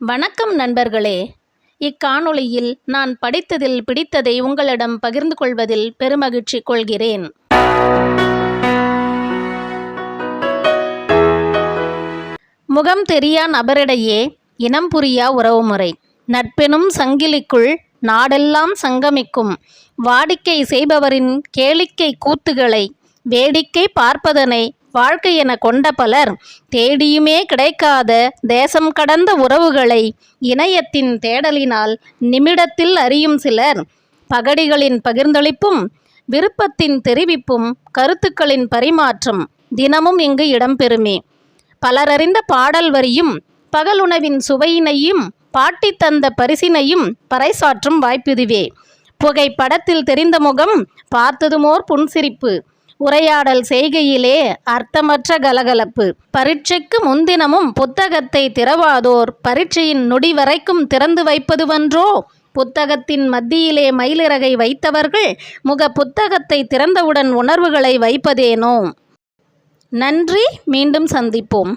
வணக்கம் நண்பர்களே. இக்காணொளியில் நான் படித்ததில் பிடித்ததை உங்களிடம் பகிர்ந்து கொள்வதில் பெருமகிழ்ச்சி கொள்கிறேன். முகம் தெரியா நபரிடையே இனம் புரியா உறவுமுறை. நட்பெனும் சங்கிலிக்குள் நாடெல்லாம் சங்கமிக்கும். வாடிக்கை செய்பவரின் கேளிக்கை கூத்துகளை வேடிக்கை பார்ப்பதனை வாழ்க்கை என கொண்ட பலர் தேடியுமே கிடைக்காத தேசம் கடந்த உறவுகளை இணையத்தின் தேடலினால் நிமிடத்தில் அறியும் சிலர். பகடிகளின் பகிர்ந்தளிப்பும் விருப்பத்தின் தெரிவிப்பும் கருத்துக்களின் பரிமாற்றம் தினமும் இங்கு இடம்பெறுமே. பலரறிந்த பாடல் வரியும் பகலுணவின் சுவையினையும் பாட்டி தந்த பரிசினையும் பறைசாற்றும் வாய்ப்பிதுவே. புகைப்படத்தில் தெரிந்த முகம் பார்த்ததுமோர் புன்சிரிப்பு. உரையாடல் செய்கையிலே அர்த்தமற்ற கலகலப்பு. பரீட்சைக்கு முன்தினமும் புத்தகத்தை திறவாதோர் பரீட்சையின் நொடி வரைக்கும் திறந்து வைப்பதுவன்றோ புத்தகத்தின் மத்தியிலே மயிலிறகை வைத்தவர்கள் முக புத்தகத்தை திறந்தவுடன் உணர்வுகளை வைப்பதேனோ? நன்றி மீண்டும் சந்திப்போம்.